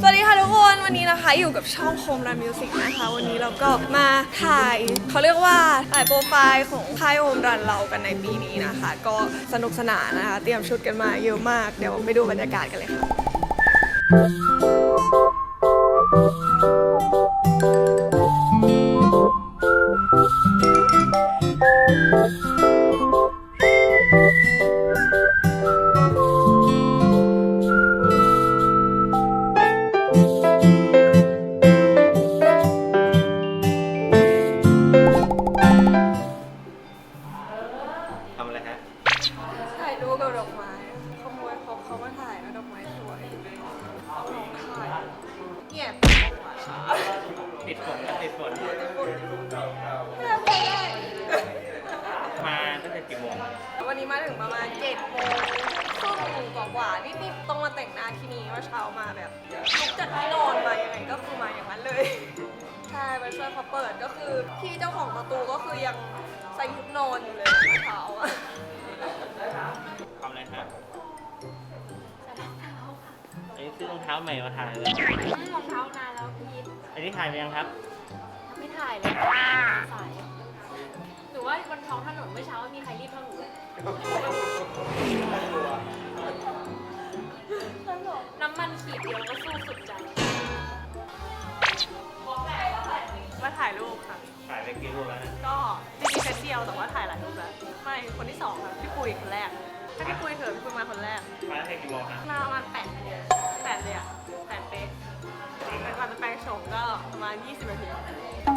สวัสดีค่ะทุกคนวันนี้นะคะอยู่กับช่องโ m ม Run Music นะคะ วันนี้เราก็มาถ่ายเขาเรียกว่าถ่ายโปรไฟล์ของค่ายโ m มรันเรากันในปีนี้นะคะ ก็สนุกสนานนะคะ เตรียมชุดกันมาเยอะมาก เดี๋ยวไปดูบรรยากาศกันเลยค่ะ ถ่ายรูปกับดอกไม้ขโมยเขาเขามาถ่ายแล้วดอกไม้สวยเอาลงถ่ายเงียบติดฝนติดฝนไม่ได้ไม่ได้มาตั้งแต่กี่โมงวันนี้มาถึงประมาณเจ็ดโมงครึ่งกว่าๆนี่ๆต้องมาแต่งหน้าที่นี่ว่าเช้ามาแบบลุกจากที่นอนมายังไงก็คือมาอย่างนั้นเลยใช่มาช่วยเขาเปิดก็คือพี่เจ้าของประตูก็คือยังใส่ชุดนอนอยู่เลยเมื่อเช้าอะ ทำอะไรฮะอันนี้ซื้อรองเท้าใหม่มาถ่ายเลยรองเท้านานแล้วพีทอันนี้ถ่ายไปยังครับ ไม่ถ่ายเลยสายหรือว่าบนท้องถนนเมื่อเช้ามีใครรีบเท่าหนูเลยน้ำมันขีดเดียวก็สู้สุดใจ ถ่ายรูปค่ะ ถ่ายไปกี่รูปแล้วนะก็จริงๆเซตเดียวแต่ว่าถ่ายหลายรูปแล้ว ไม่คนที่สองค่ะพี่ปุยคนแรก ถ้าพี่ปุยเถิดพี่ปุยมาคนแรกมาตั้งแต่กี่โมงฮะมาประมาณแปดเลยแปดเลยอะแปดเป๊ะก่อนจะแปลงโฉมก็ประมาณ 20นาที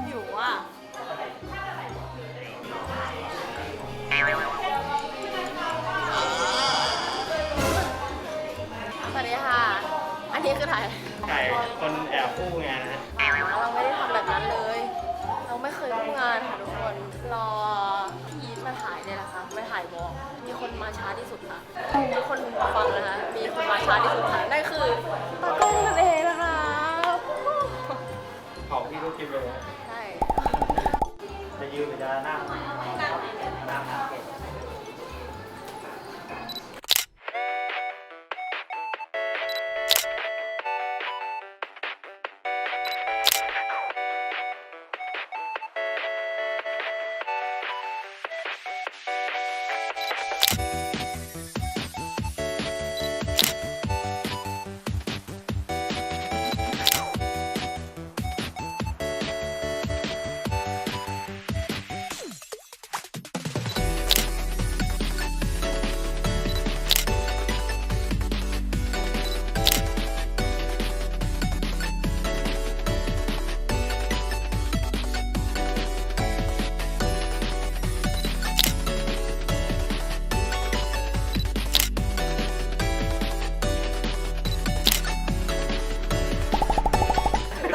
หิวอะสวัสดีค่ะ อันนี้คือถ่ายถ่ายคนแอบคู่งานนะฮะเราไม่ได้ทำแบบนั้นเลยเร่วมงานค่ะทุกคน รอพีทมาถ่ายเนี่ยแหละค่ะไม่ถ่ายวอล์กมีคนมาช้าที่สุดค่ะ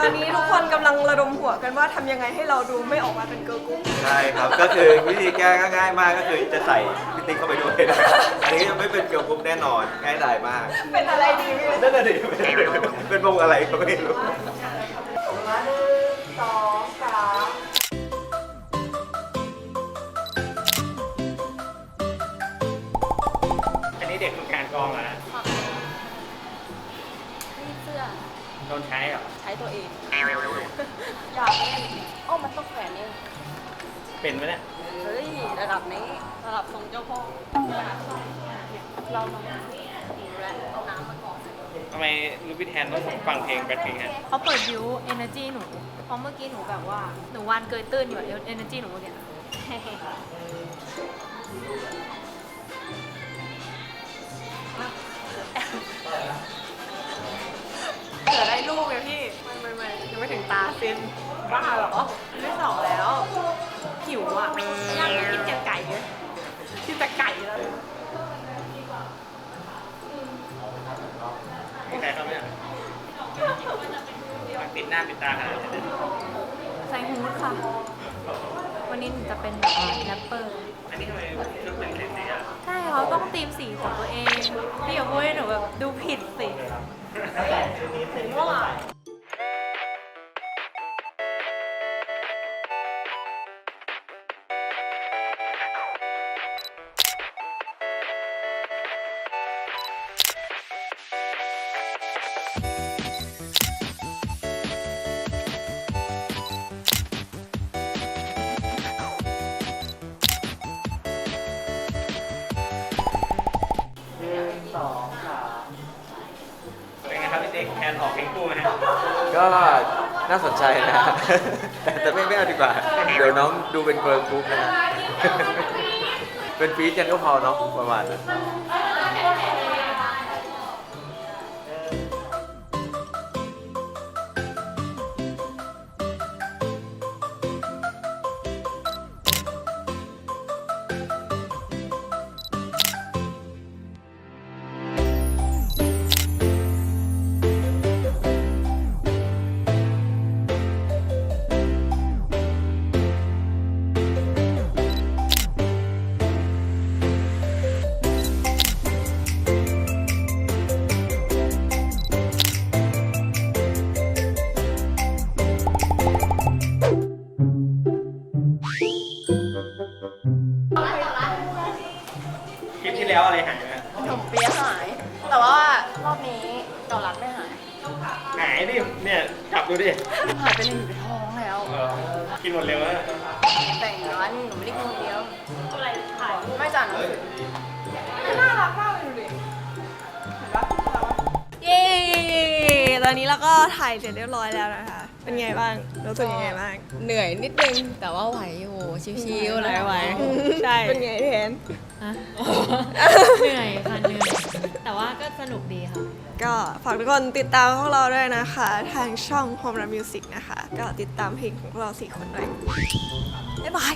อนนี้ทุกคนกำลังระดมหัวกันว่าทำยังไงให้เราดูไม่ออกมาเป็นเกิร์ลกรุ๊ปใช่ครับ ก็คือวิธีแก้ก็ง่ายมากก็คือจะใส่พิติ๊กเข้าไปด้วย อันนี้จะไม่เป็นเกี่ยวกับแน่นอนง่ายดายมากเป็นอะไรดีพี่นั่นน่ะดิเป็นวงอะไรก็ไม่รู้มาหนึ่งสองสามอันนี้เด็กฝึกงานกองอะนะนี่เสื้อ โดนใช้เหรอ ใช้ตัวเอง อยากเล่นอ้อมันต้องแขวนเองเป็นไหมเนี่ย เฮ้ย ระดับนี้ ระดับทรงเจ้าพ่อเรามาหิวแล้วเอาน้ำมาก่อน ทำไมลูกพี่แทนต้องฟังเพลงแบทเพลงฮะ เขาเปิดบิวเอเนอร์จีหนู เพราะเมื่อกี้หนูแบบว่า หนูวานเกยตื้นอยู่เอเนอร์จีหนูเมื่อ ไม่ถึงตาเซนบ้าเหรอไม่สองแล้วหิวอะย่างกินแต่ไก่เลยกินแต่ไก่แล้วมีใครเข้าไหมอะปิดหน้าปิดตาขนาดนี้เลยใส่ฮูดค่ะ วันนี้หนูจะเป็นแบบว่าแรปเปอร์ อันนี้ทำไมชุดเป็นสีสีอะใช่เขาต้องตีมสีของตัวเองพี่อย่าพูดให้หนูแบบดูผิดสิม่วง แทนออกเพลงคู่ไหมฮะก็น่าสนใจนะ แต่แต่ไม่ไม่เอาดีกว่า เดี๋ยวน้องดูเป็นเกิร์ลกรุ๊ปนะฮะ เป็นฟีดกันก็พอเนาะประมาณนั้น ที่แล้วอะไรหายไหมฮะขนมเปี๊ยะหาย แต่ว่ารอบนี้เกาลัดไม่หาย หายดิเนี่ยจับดูดิหายไปในอยู่ในท้องแล้ว เออกินหมดเร็วแล้วแต่งร้านหนูไม่ได้กินคนเดียวอะไรถ่ายไม่จ่ายหนังสือน่ารักมากเลยดูดิ อนนี้เราก็ถ่ายเสร็จเรียบร้อยแล้วนะคะ เป็นไงบ้าง รู้สึกยังไงบ้าง เหนื่อยนิดนึง แต่ว่าไหวอยู่ชิวๆเลยไหวใช่ เป็นไงเทนฮะเหนื่อยค่ะเหนื่อย แต่ว่าก็สนุกดีค่ะ ก็ฝากทุกคนติดตามพวกเราด้วยนะคะ ทางช่อง Home Run Music นะคะ ก็ติดตามเพลงของพวกเราสี่คนด้วยบ๊ายบาย